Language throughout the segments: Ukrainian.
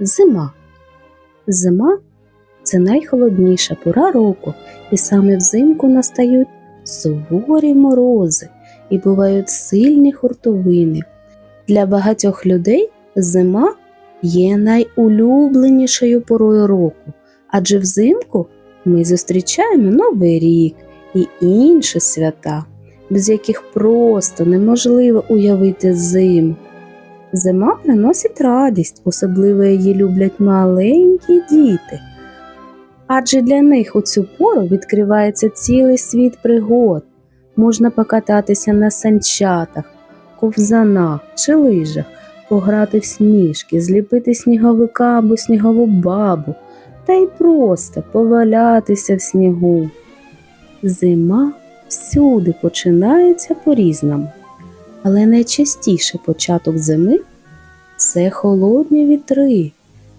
Зима. Зима це найхолодніша пора року, і саме взимку настають суворі морози і бувають сильні хуртовини. Для багатьох людей зима є найулюбленішою порою року, адже взимку ми зустрічаємо Новий рік і інші свята, без яких просто неможливо уявити зиму. Зима приносить радість, особливо її люблять маленькі діти. Адже для них у цю пору відкривається цілий світ пригод. Можна покататися на санчатах, ковзанах чи лижах, пограти в сніжки, зліпити сніговика або снігову бабу, та й просто повалятися в снігу. Зима всюди починається по-різному, але найчастіше початок зими це холодні вітри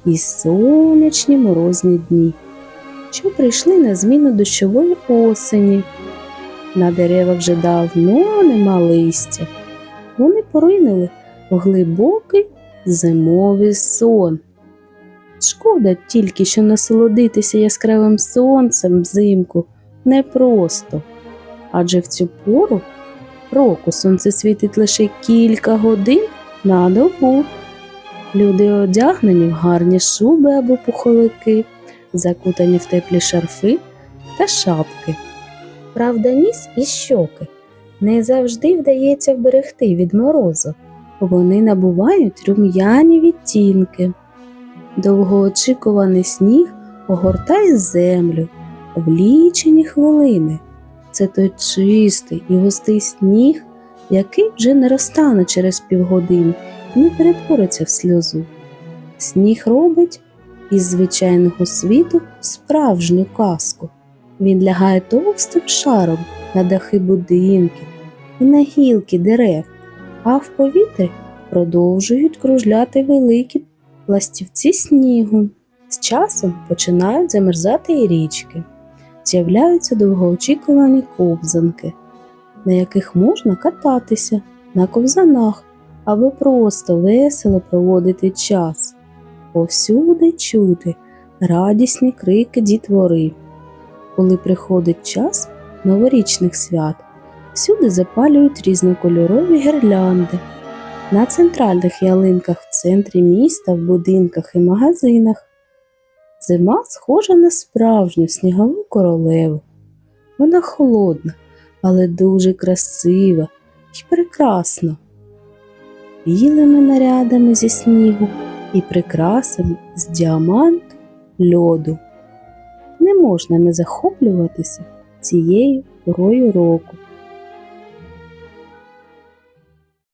і сонячні морозні дні, що прийшли на зміну дощової осені. На деревах вже давно нема листя. Вони поринули в глибокий зимовий сон. Шкода тільки, що насолодитися яскравим сонцем взимку непросто, адже в цю пору року сонце світить лише кілька годин на добу. Люди одягнені в гарні шуби або пуховики, закутані в теплі шарфи та шапки. Правда, ніс і щоки не завжди вдається вберегти від морозу. Вони набувають рум'яні відтінки. Довгоочікуваний сніг огортає землю в лічені хвилини. Це той чистий і густий сніг, який вже не розтане через півгодини і не перетвориться в сльозу. Сніг робить із звичайного світу справжню казку. Він лягає товстим шаром на дахи будинків і на гілки дерев, а в повітрі продовжують кружляти великі пластівці снігу. З часом починають замерзати і річки. З'являються довгоочікувані ковзанки, на яких можна кататися на ковзанах або просто весело проводити час. Повсюди чути радісні крики дітвори. Коли приходить час новорічних свят, всюди запалюють різнокольорові гірлянди. На центральних ялинках в центрі міста, в будинках і магазинах. Зима схожа на справжню снігову королеву. Вона холодна, але дуже красива і прекрасна. Білими нарядами зі снігу і прикрасами з діаманту льоду. Не можна не захоплюватися цією порою року.